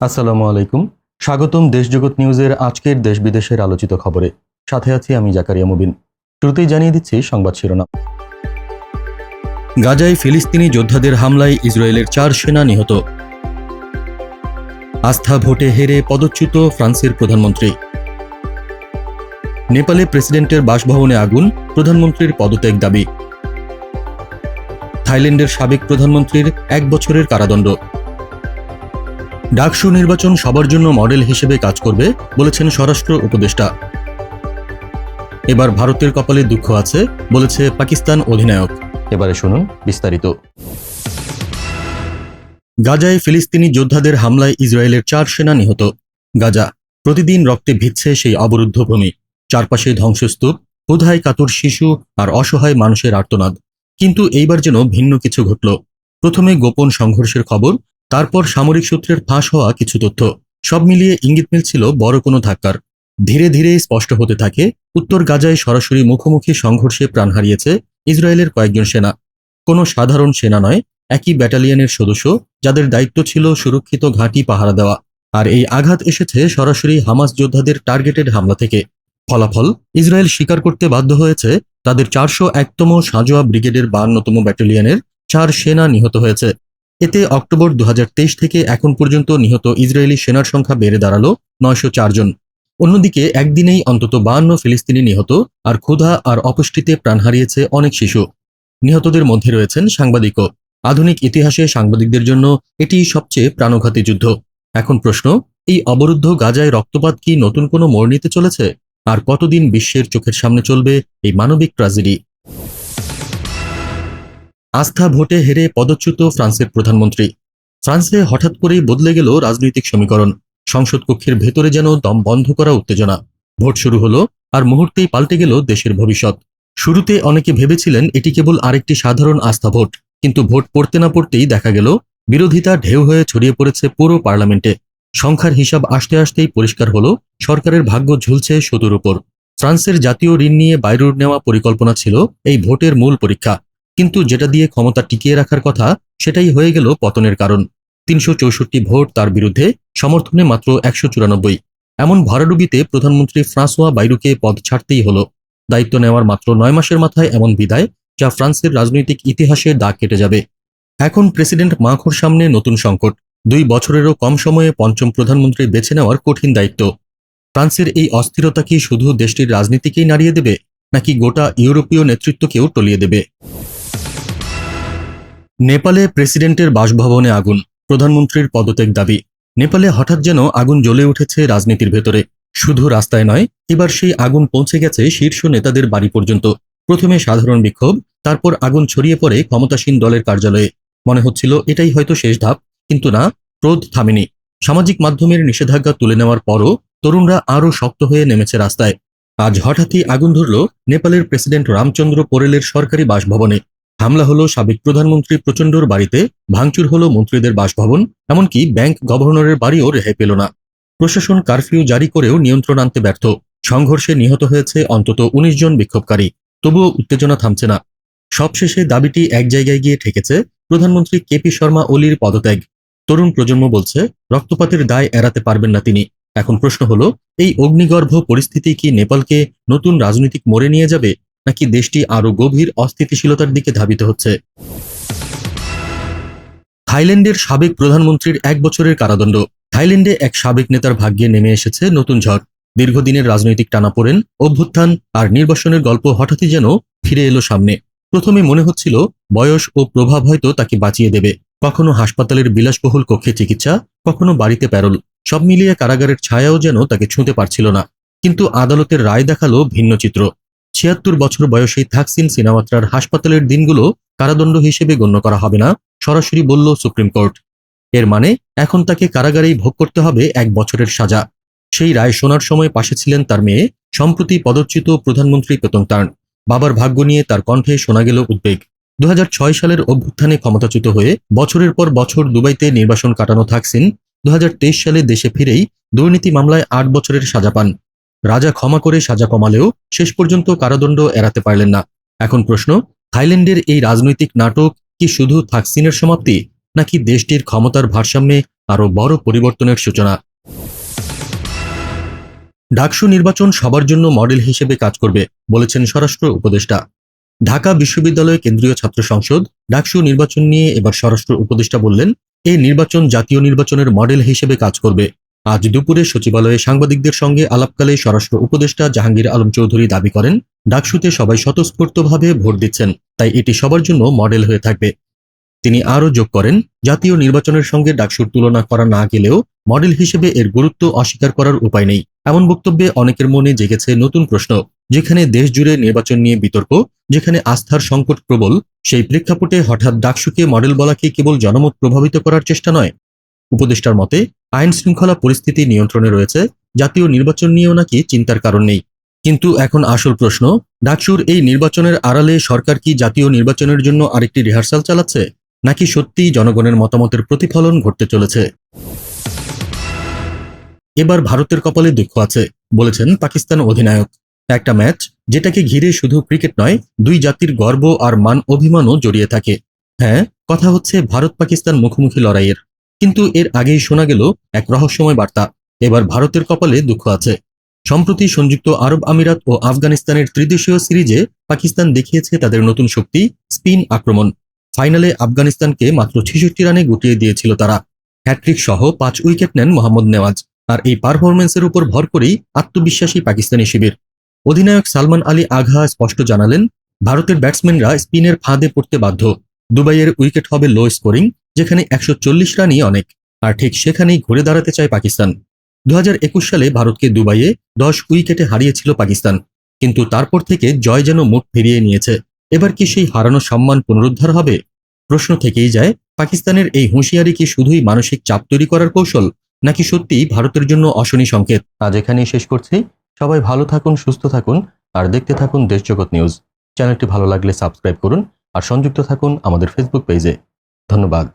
আসসালামু আলাইকুম। স্বাগতম দেশজগৎ নিউজের আজকের দেশ বিদেশের আলোচিত খবরে। সাথে আছি আমি জাকারিয়া মুবিন। শুরুতেই জানিয়ে দিচ্ছি সংবাদ শিরোনাম। গাজায় ফিলিস্তিনি যোদ্ধাদের হামলায় ইসরায়েলের চার সেনা নিহত। আস্থা ভোটে হেরে পদচ্যুত ফ্রান্সের প্রধানমন্ত্রী। নেপালে প্রেসিডেন্টের বাসভবনে আগুন, প্রধানমন্ত্রীর পদত্যাগ দাবি। থাইল্যান্ডের সাবেক প্রধানমন্ত্রীর এক বছরের কারাদণ্ড। ডাকসু নির্বাচন সবার জন্য মডেল হিসেবে কাজ করবে বলেছেন স্বরাষ্ট্র উপদেষ্টা। এবার ভারতের কপালে দুঃখ আছে বলেছে পাকিস্তান অধিনায়ক। এবারে শুনুন বিস্তারিত। গাজায় ফিলিস্তিনি যোদ্ধাদের হামলায় ইসরায়েলের চার সেনা নিহত। গাজা, প্রতিদিন রক্তে ভিজছে সেই অবরুদ্ধ ভূমি। চারপাশে ধ্বংসস্তূপ বোধায় কাতর শিশু আর অসহায় মানুষের আর্তনাদ। কিন্তু এইবার যেন ভিন্ন কিছু ঘটল। প্রথমে গোপন সংঘর্ষের খবর তারপর সামরিক সূত্রের ফাঁস হওয়া কিছু তথ্য। সব মিলিয়ে ইঙ্গিত মিলছিল বড় কোনো ধাক্কার। ধীরে ধীরে স্পষ্ট হতে থাকে, উত্তর গাজায় সরাসরি মুখোমুখি সংঘর্ষে প্রাণ হারিয়েছে ইসরায়েলের কয়েকজন সেনা। কোনো সাধারণ সেনা নয়, একই ব্যাটালিয়নের সদস্য, যাদের দায়িত্ব ছিল সুরক্ষিত ঘাঁটি পাহারা দেওয়া। আর এই আঘাত এসেছে সরাসরি হামাস যোদ্ধাদের টার্গেটেড হামলা থেকে। ফলাফল, ইসরায়েল স্বীকার করতে বাধ্য হয়েছে, তাদের চারশো একতম সাজোয়া ব্রিগেডের বান্নতম ব্যাটালিয়নের চার সেনা নিহত হয়েছে। এতে অক্টোবর দু হাজার তেইশ থেকে এখন পর্যন্ত নিহত ইসরায়েলি সেনার সংখ্যা বেড়ে দাঁড়াল নয়শো জন। অন্যদিকে একদিনেই অন্তত বাহান্ন ফিলিস্তিনি নিহত আর ক্ষুধা আর অপুষ্টিতে প্রাণ হারিয়েছে অনেক শিশু। নিহতদের মধ্যে রয়েছেন সাংবাদিকও। আধুনিক ইতিহাসে সাংবাদিকদের জন্য এটি সবচেয়ে প্রাণঘাতী যুদ্ধ। এখন প্রশ্ন, এই অবরুদ্ধ গাজায় রক্তপাত কি নতুন কোনো মোড় নিতে চলেছে? আর কতদিন বিশ্বের চোখের সামনে চলবে এই মানবিক ট্র্যাজেডি? আস্থা ভোটে হেরে পদচ্যুত ফ্রান্সের প্রধানমন্ত্রী। ফ্রান্সে হঠাৎ করেই বদলে গেল রাজনৈতিক সমীকরণ। সংসদ কক্ষের ভেতরে যেন দম বন্ধ করা উত্তেজনা। ভোট শুরু হলো আর মুহূর্তেই পাল্টে গেল দেশের ভবিষ্যৎ। শুরুতে অনেকে ভেবেছিলেন এটি কেবল আরেকটি সাধারণ আস্থা ভোট, কিন্তু ভোট পড়তে না পড়তেই দেখা গেল বিরোধিতা ঢেউ হয়ে ছড়িয়ে পড়েছে পুরো পার্লামেন্টে। সংখ্যার হিসাব আসতে আসতেই পরিষ্কার হলো, সরকারের ভাগ্য ঝুলছে সতুর উপর। ফ্রান্সের জাতীয় ঋণ নিয়ে বাইরুর নেওয়া পরিকল্পনা ছিল এই ভোটের মূল পরীক্ষা। কিন্তু যেটা দিয়ে ক্ষমতা টিকিয়ে রাখার কথা, সেটাই হয়ে গেল পতনের কারণ। তিনশো চৌষট্টি ভোট তার বিরুদ্ধে সমর্থনে মাত্র একশো চুরানব্বই। এমন ভরাডুবিতে প্রধানমন্ত্রী ফ্রাঁসোয়া বাইরুকে পদ ছাড়তেই হলো। দায়িত্ব নেওয়ার মাত্র নয় মাসের মাথায় এমন বিদায়, যা ফ্রান্সের রাজনৈতিক ইতিহাসে দাগ কেটে যাবে। এখন প্রেসিডেন্ট মাখোর সামনে নতুন সংকট। দুই বছরেরও কম সময়ে পঞ্চম প্রধানমন্ত্রী বেছে নেওয়ার কঠিন দায়িত্ব। ফ্রান্সের এই অস্থিরতা কি শুধু দেশটির রাজনীতিকেই নাড়িয়ে দেবে, নাকি গোটা ইউরোপীয় নেতৃত্বকেও টলিয়ে দেবে? নেপালে প্রেসিডেন্টের বাসভবনে আগুন, প্রধানমন্ত্রীর পদত্যাগ দাবি। নেপালে হঠাৎ যেন আগুন জ্বলে উঠেছে রাজনীতির ভেতরে। শুধু রাস্তায় নয়, এবার সেই আগুন পৌঁছে গেছে শীর্ষ নেতাদের বাড়ি পর্যন্ত। প্রথমে সাধারণ বিক্ষোভ, তারপর আগুন ছড়িয়ে পড়ে ক্ষমতাসীন দলের কার্যালয়ে। মনে হচ্ছিল এটাই হয়তো শেষ ধাপ, কিন্তু না, ক্রোধ থামেনি। সামাজিক মাধ্যমের নিষেধাজ্ঞা তুলে নেওয়ার পরও তরুণরা আরও শক্ত হয়ে নেমেছে রাস্তায়। আজ হঠাৎই আগুন ধরল নেপালের প্রেসিডেন্ট রামচন্দ্র পোরেলের সরকারি বাসভবনে। হামলা হলো সাবেক প্রধানমন্ত্রী প্রচণ্ডর বাড়িতে, ভাঙচুর হলো মন্ত্রীদের বাসভবন, এমনকি ব্যাংক গভর্নরের বাড়িও রেহাই পেল না। প্রশাসন কারফিউ জারি করেও নিয়ন্ত্রণ আনতে ব্যর্থ। সংঘর্ষে নিহত হয়েছে অন্তত উনিশ জন বিক্ষোভকারী। তবুও উত্তেজনা থামছে না। সবশেষে দাবিটি এক জায়গায় গিয়ে ঠেকেছে প্রধানমন্ত্রী কেপি শর্মা ওলির পদত্যাগ। তরুণ প্রজন্ম বলছে, রক্তপাতের দায় এড়াতে পারবেন না তিনি। এখন প্রশ্ন হলো, এই অগ্নিগর্ভ পরিস্থিতি কি নেপালকে নতুন রাজনৈতিক মোড়ে নিয়ে যাবে? নাকি দেশটি আরও গভীর অস্থিতিশীলতার দিকে ধাবিত হচ্ছে? থাইল্যান্ডের সাবেক প্রধানমন্ত্রীর এক বছরের কারাদণ্ড। থাইল্যান্ডে এক সাবেক নেতার ভাগ্যে নেমে এসেছে নতুন ঝড়। দীর্ঘদিনের রাজনৈতিক টানাপোড়েন, অভ্যুত্থান আর নির্বাসনের গল্প হঠাৎই যেন ফিরে এলো সামনে। প্রথমে মনে হচ্ছিল, বয়স ও প্রভাব হয়তো তাকে বাঁচিয়ে দেবে। কখনো হাসপাতালের বিলাসবহুল কক্ষে চিকিৎসা, কখনো বাড়িতে প্যারোল। সব মিলিয়ে কারাগারের ছায়াও যেন তাকে ছুঁতে পারছিল না। কিন্তু আদালতের রায় দেখাল ভিন্ন চিত্র। ছিয়াত্তর বছর বয়সী থাকসিন সিনাওয়াত্রার হাসপাতালের দিনগুলো কারাদণ্ড হিসেবে গণ্য করা হবে না, সরাসরি বলল সুপ্রিম কোর্ট। এর মানে এখন তাকে কারাগারেই ভোগ করতে হবে এক বছরের সাজা। সেই রায় শোনার সময় পাশে ছিলেন তার মেয়ে, সম্প্রতি পদচ্যুত প্রধানমন্ত্রী পেতংতার্ন বাবার ভাগ্য নিয়ে তার কণ্ঠে শোনা গেল উদ্বেগ। দু হাজার ছয় সালের অভ্যুত্থানে ক্ষমতাচ্যুত হয়ে বছরের পর বছর দুবাইতে নির্বাসন কাটানো থাকসিন দু হাজার তেইশ সালে দেশে ফিরেই দুর্নীতি মামলায় আট বছরের সাজা পান। রাজা ক্ষমা করে সাজা কমালেও শেষ পর্যন্ত কারাদণ্ড এড়াতে পারলেন না। এখন প্রশ্ন, থাইল্যান্ডের এই রাজনৈতিক নাটক কি শুধু থাকসিনের সমাপ্তি, নাকি দেশটির ক্ষমতার ভারসাম্যে আরও বড় পরিবর্তনের সূচনা? ডাকসু নির্বাচন সবার জন্য মডেল হিসেবে কাজ করবে, বলেছেন স্বরাষ্ট্র উপদেষ্টা। ঢাকা বিশ্ববিদ্যালয় কেন্দ্রীয় ছাত্র সংসদ ডাকসু নির্বাচন নিয়ে এবার স্বরাষ্ট্র উপদেষ্টা বললেন, এই নির্বাচন জাতীয় নির্বাচনের মডেল হিসেবে কাজ করবে। আজ দুপুরে সচিবালয়ে সাংবাদিকদের সঙ্গে আলাপকালে স্বরাষ্ট্র উপদেষ্টা জাহাঙ্গীর আলম চৌধুরী দাবি করেন, ডাকসুতে সবাই স্বতঃস্ফূর্তভাবে ভোট দিচ্ছেন, তাই এটি সবার জন্য মডেল হয়ে থাকবে। তিনি আরও যোগ করেন, জাতীয় নির্বাচনের সঙ্গে ডাকসুর তুলনা করা না গেলেও মডেল হিসেবে এর গুরুত্ব অস্বীকার করার উপায় নেই। এমন বক্তব্যে অনেকের মনে জেগেছে নতুন প্রশ্ন, যেখানে দেশ জুড়ে নির্বাচন নিয়ে বিতর্ক, যেখানে আস্থার সংকট প্রবল, সেই প্রেক্ষাপটে হঠাৎ ডাকসুকে মডেল বলা কি কেবল জনমত প্রভাবিত করার চেষ্টা নয় উপদেষ্টার মতে, আইন শৃঙ্খলা পরিস্থিতি নিয়ন্ত্রণে রয়েছে, জাতীয় নির্বাচন নিয়েও নাকি চিন্তার কারণ নেই। কিন্তু এখন আসল প্রশ্ন ডাকসুর এই নির্বাচনের আড়ালে সরকার কি জাতীয় নির্বাচনের জন্য আরেকটি রিহার্সাল চালাচ্ছে, নাকি সত্যিই জনগণের মতামতের প্রতিফলন ঘটতে চলেছে? এবার ভারতের কপালে দুঃখ আছে, বলেছেন পাকিস্তান অধিনায়ক। একটা ম্যাচ, যেটাকে ঘিরে শুধু ক্রিকেট নয়, দুই জাতির গর্ব আর মান অভিমানও জড়িয়ে থাকে। হ্যাঁ কথা হচ্ছে ভারত পাকিস্তান মুখোমুখি লড়াইয়ের। কিন্তু এর আগেই শোনা গেল এক রহস্যময় বার্তা। এবার ভারতের কপালে দুঃখ আছে। সম্প্রতি সংযুক্ত আরব আমিরাত ও আফগানিস্তানের ত্রিদেশীয় সিরিজে পাকিস্তান দেখিয়েছে তাদের নতুন শক্তি, স্পিন আক্রমণ। ফাইনালে আফগানিস্তানকে মাত্র ছেষট্টি রানে গুটিয়ে দিয়েছিল তারা। হ্যাট্রিক সহ পাঁচ উইকেট নেন মোহাম্মদ নেওয়াজ। আর এই পারফরমেন্সের উপর ভর করেই আত্মবিশ্বাসী পাকিস্তানি শিবির। অধিনায়ক সালমান আলী আঘা স্পষ্ট জানালেন, ভারতের ব্যাটসম্যানরা স্পিনের ফাঁদে পড়তে বাধ্য। দুবাইয়ের উইকেট হবে লো স্কোরিং যেখানে একশো চল্লিশ রানই অনেক, আর ঠিক সেখানেই ঘুরে দাঁড়াতে চায় পাকিস্তান। দু হাজার একুশ সালে ভারতকে দুবাইয়ে দশ উইকেটে হারিয়েছিল পাকিস্তান, কিন্তু তারপর থেকে জয় যেন মুখ ফিরিয়ে নিয়েছে। এবার কি সেই হারানো সম্মান পুনরুদ্ধার হবে? প্রশ্ন থেকেই যায়, পাকিস্তানের এই হুঁশিয়ারি কি শুধুই মানসিক চাপ তৈরি করার কৌশল, নাকি সত্যিই ভারতের জন্য অশনি সংকেত? আজ এখানেই শেষ করছি। সবাই ভালো থাকুন, সুস্থ থাকুন, আর দেখতে থাকুন দেশজগৎ নিউজ। চ্যানেলটি ভালো লাগলে সাবস্ক্রাইব করুন, আর সংযুক্ত থাকুন আমাদের ফেসবুক পেজে। ধন্যবাদ।